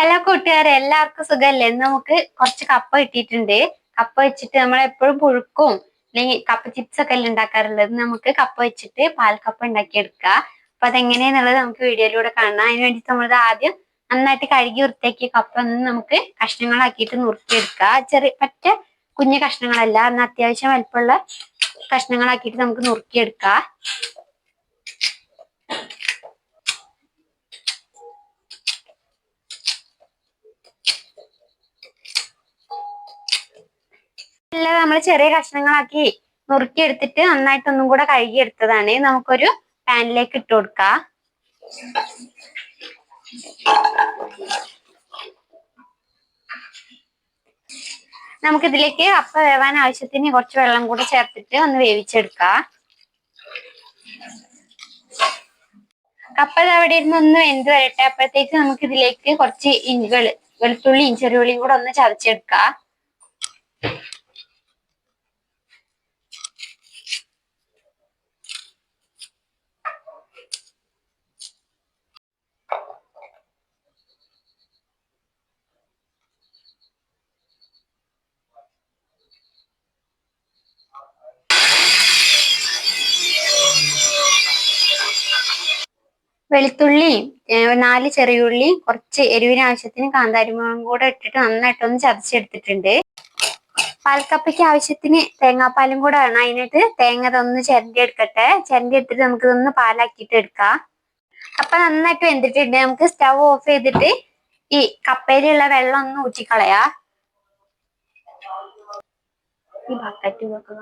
Hello കൂട്ടുകാരെ എല്ലാവർക്കും സുഖമല്ലേ? നമുക്ക് കുറച്ച് കപ്പ കിട്ടിയിട്ടുണ്ട്. കപ്പ വെച്ചിട്ട് നമ്മൾ എപ്പോഴും പുഴുക്കും. അല്ലെങ്കിൽ കപ്പ ചിപ്സ് ഒക്കെ അല്ലേ ഉണ്ടാക്കാറുള്ളത്. നമുക്ക് കപ്പ വെച്ചിട്ട് പാൽക്കപ്പ ഉണ്ടാക്കിയെടുക്കാം. അപ്പൊ അതെങ്ങനെയാന്നുള്ളത് നമുക്ക് വീഡിയോയിലൂടെ കാണാം. അതിന് വേണ്ടിട്ട് നമ്മളത് ആദ്യം നന്നായിട്ട് കഴുകി വൃത്തിയാക്കിയ കപ്പ ഒന്ന് നമുക്ക് കഷ്ണങ്ങളാക്കിയിട്ട് നുറുക്കിയെടുക്കുക ചെറിയ പറ്റ കുഞ്ഞു കഷ്ണങ്ങളല്ല എന്നാൽ അത്യാവശ്യം വലുപ്പമുള്ള കഷ്ണങ്ങളാക്കിയിട്ട് നമുക്ക് നുറുക്കിയെടുക്കാം. എല്ലാം നമ്മൾ ചെറിയ കഷ്ണങ്ങളാക്കി നുറുക്കി എടുത്തിട്ട് നന്നായിട്ട് ഒന്നും കൂടെ കഴുകി എടുത്തതാണ് നമുക്കൊരു പാനിലേക്ക് ഇട്ട് കൊടുക്കാം. നമുക്കിതിലേക്ക് അപ്പ വേവാൻ ആവശ്യത്തിന് കുറച്ച് വെള്ളം കൂടെ ചേർത്തിട്ട് ഒന്ന് വേവിച്ചെടുക്കാം. കപ്പ അവിടെ ഇരുന്ന് ഒന്ന് വെന്ത് വരട്ടെ. അപ്പോഴത്തേക്ക് നമുക്ക് ഇതിലേക്ക് കുറച്ച് ഇഞ്ചി വെളുത്തുള്ളി ചെറിയുള്ളിയും കൂടെ ഒന്ന് ചതച്ചെടുക്കാം. വെളുത്തുള്ളിയും നാല് ചെറിയുള്ളി കുറച്ച് എരിവിന് ആവശ്യത്തിന് കാന്താരിമുളകും കൂടെ ഇട്ടിട്ട് നന്നായിട്ട് നന്നായിട്ടൊന്ന് ചതച്ചെടുത്തിട്ടുണ്ട്. പാൽക്കപ്പയ്ക്ക് ആവശ്യത്തിന് തേങ്ങാപ്പാലും കൂടെ വേണം. അതിനായിട്ട് തേങ്ങ ഇതൊന്ന് ചിരണ്ടി എടുക്കട്ടെ ചിരണ്ടി എടുത്തിട്ട് നമുക്ക് ഇതൊന്ന് പാലാക്കിയിട്ട് എടുക്കാം. അപ്പൊ നന്നായിട്ട് വെന്തിട്ടുണ്ട്. നമുക്ക് സ്റ്റവ് ഓഫ് ചെയ്തിട്ട് ഈ കപ്പയിലുള്ള വെള്ളം ഒന്ന് ഊറ്റിക്കളയാ. ഈ ബക്കറ്റ് ഇതൊക്കെ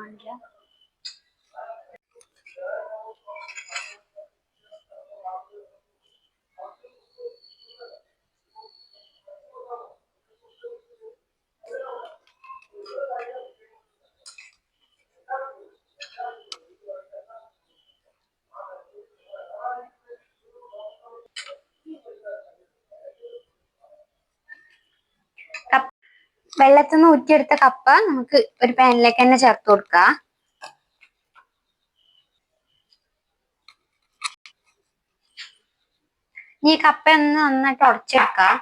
വെള്ളത്തിൽ നിന്ന് ഊറ്റിയെടുത്ത കപ്പ നമുക്ക് ഒരു പാനിലേക്ക് തന്നെ ചേർത്ത് കൊടുക്കാം. ഈ കപ്പ ഒന്ന് നന്നായിട്ട് ഉടച്ചെടുക്കാം.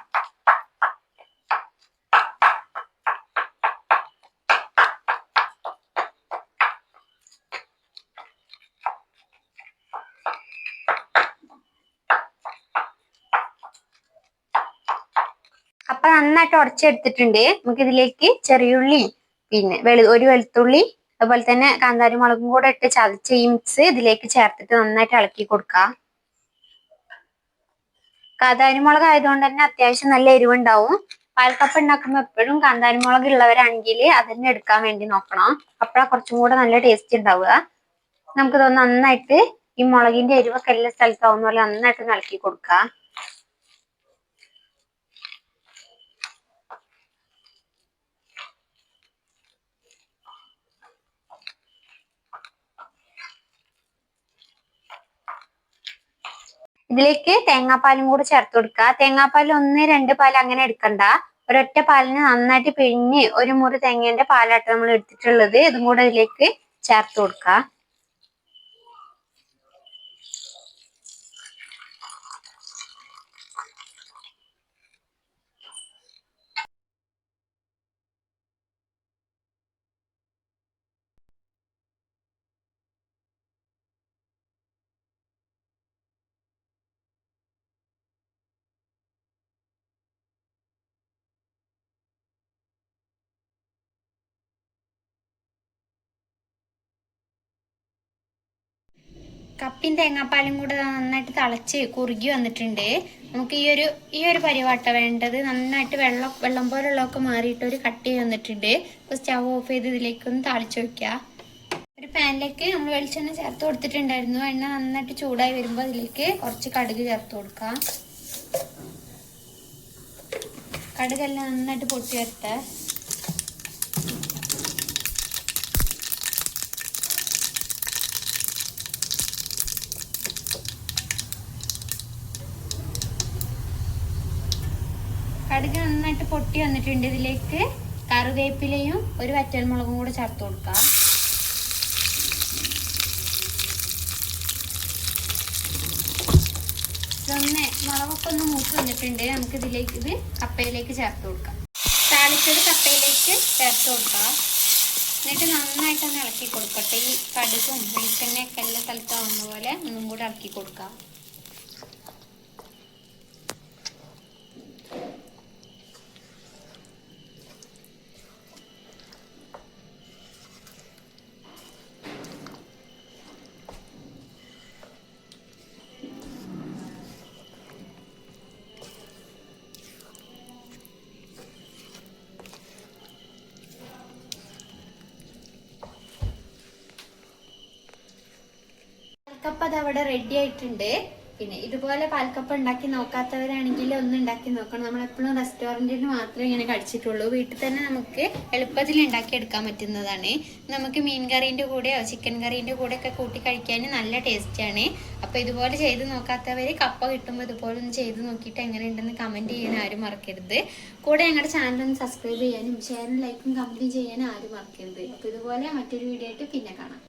കപ്പ നന്നായിട്ട് ഉടച്ചെടുത്തിട്ടുണ്ട്. നമുക്ക് ഇതിലേക്ക് ചെറിയുള്ളി പിന്നെ വെളു ഒരു വെളുത്തുള്ളി അതുപോലെ തന്നെ കാന്താരി മുളകും കൂടെ ഇട്ട് ചതച്ച ഈ മിക്സ് ഇതിലേക്ക് ചേർത്തിട്ട് നന്നായിട്ട് ഇളക്കി കൊടുക്കുക കാന്താരി മുളക് ആയതുകൊണ്ട് തന്നെ അത്യാവശ്യം നല്ല എരിവുണ്ടാവും. പാൽക്കപ്പ ഉണ്ടാക്കുമ്പോൾ എപ്പോഴും കാന്താരി മുളക് ഉള്ളവരാണെങ്കിൽ അതന്നെ എടുക്കാൻ വേണ്ടി നോക്കണം. അപ്പോഴാ കുറച്ചും കൂടെ നല്ല ടേസ്റ്റ് ഉണ്ടാവുക. നമുക്കിത് നന്നായിട്ട് ഈ മുളകിന്റെ എരിവൊക്കെ എല്ലാ സ്ഥലത്താവുന്ന പോലെ നന്നായിട്ട് ഇളക്കി കൊടുക്കാം. ഇതിലേക്ക് തേങ്ങാപ്പാലും കൂടെ ചേർത്ത് കൊടുക്കുക. തേങ്ങാപ്പാൽ ഒന്ന് രണ്ട് പാൽ അങ്ങനെ എടുക്കണ്ട. ഒരൊറ്റ പാലിന് നന്നായിട്ട് പിഴിഞ്ഞ് ഒരു മുറി തേങ്ങേന്റെ പാലാട്ട് നമ്മൾ എടുത്തിട്ടുള്ളത്. ഇതും കൂടെ ഇതിലേക്ക് ചേർത്ത് കൊടുക്കുക. കപ്പിയും തേങ്ങാപ്പാലും കൂടെ നന്നായിട്ട് തിളച്ച് കുറുകി വന്നിട്ടുണ്ട്. നമുക്ക് ഈ ഒരു ഈ ഒരു പരിവാട്ട വേണ്ടത്. നന്നായിട്ട് വെള്ളം വെള്ളം പോലുള്ളതൊക്കെ മാറിയിട്ട് ഒരു കട്ടി വന്നിട്ടുണ്ട്. അപ്പോൾ സ്റ്റവ് ഓഫ് ചെയ്ത് ഇതിലേക്കൊന്ന് താളിച്ച് വെക്കുക ഒരു പാനിലേക്ക് നമ്മൾ വെളിച്ചെണ്ണ ചേർത്ത് കൊടുത്തിട്ടുണ്ടായിരുന്നു. എണ്ണ നന്നായിട്ട് ചൂടായി വരുമ്പോൾ അതിലേക്ക് കുറച്ച് കടുക് ചേർത്ത് കൊടുക്കാം. കടുകെല്ലാം നന്നായിട്ട് പൊട്ടി വരട്ടെ. കടുക് നന്നായിട്ട് പൊട്ടി വന്നിട്ടുണ്ട്. ഇതിലേക്ക് കറിവേപ്പിലയും ഒരു വറ്റൽമുളകും കൂടെ ചേർത്ത് കൊടുക്കാം. മുളകൊക്കെ ഒന്ന് മൂത്ത് വന്നിട്ടുണ്ട്. നമുക്ക് ഇതിലേക്ക് ഇത് കപ്പയിലേക്ക് ചേർത്ത് കൊടുക്കാം. താളിച്ചത് കപ്പയിലേക്ക് ചേർത്ത് കൊടുക്കാം. എന്നിട്ട് നന്നായിട്ടൊന്ന് ഇളക്കി കൊടുക്കട്ടെ. ഈ കടുകും വെളിച്ചെണ്ണയൊക്കെ എല്ലാ സ്ഥലത്താവുന്ന പോലെ ഒന്നും കൂടെ ഇളക്കി കൊടുക്കാം. അത് അവിടെ റെഡി ആയിട്ടുണ്ട്. പിന്നെ ഇതുപോലെ പാൽക്കപ്പ ഉണ്ടാക്കി നോക്കാത്തവരാണെങ്കിൽ ഒന്ന് ഉണ്ടാക്കി നോക്കണം. നമ്മൾ എപ്പോഴും റെസ്റ്റോറന്റിൽ മാത്രമേ ഇങ്ങനെ കഴിച്ചിട്ടുള്ളൂ. വീട്ടിൽ തന്നെ നമുക്ക് എളുപ്പത്തിൽ ഉണ്ടാക്കി എടുക്കാൻ പറ്റുന്നതാണ്. നമുക്ക് മീൻ കറീന്റെ കൂടെയോ ചിക്കൻ കറീന്റെ കൂടെ ഒക്കെ കൂട്ടി കഴിക്കാൻ നല്ല ടേസ്റ്റാണ് അപ്പോൾ ഇതുപോലെ ചെയ്ത് നോക്കാത്തവർ കപ്പ കിട്ടുമ്പോൾ ഇതുപോലെ ഒന്ന് ചെയ്ത് നോക്കിയിട്ട് എങ്ങനെയുണ്ടെന്ന് കമന്റ് ചെയ്യാൻ ആരും മറക്കരുത്. കൂടെ ഞങ്ങളുടെ ചാനൽ ഒന്ന് സബ്സ്ക്രൈബ് ചെയ്യാനും ഷെയറും ലൈക്കും കമന്റും ചെയ്യാനും ആരും മറക്കരുത്. അപ്പോൾ ഇതുപോലെ മറ്റൊരു വീഡിയോ ആയിട്ട് പിന്നെ കാണാം.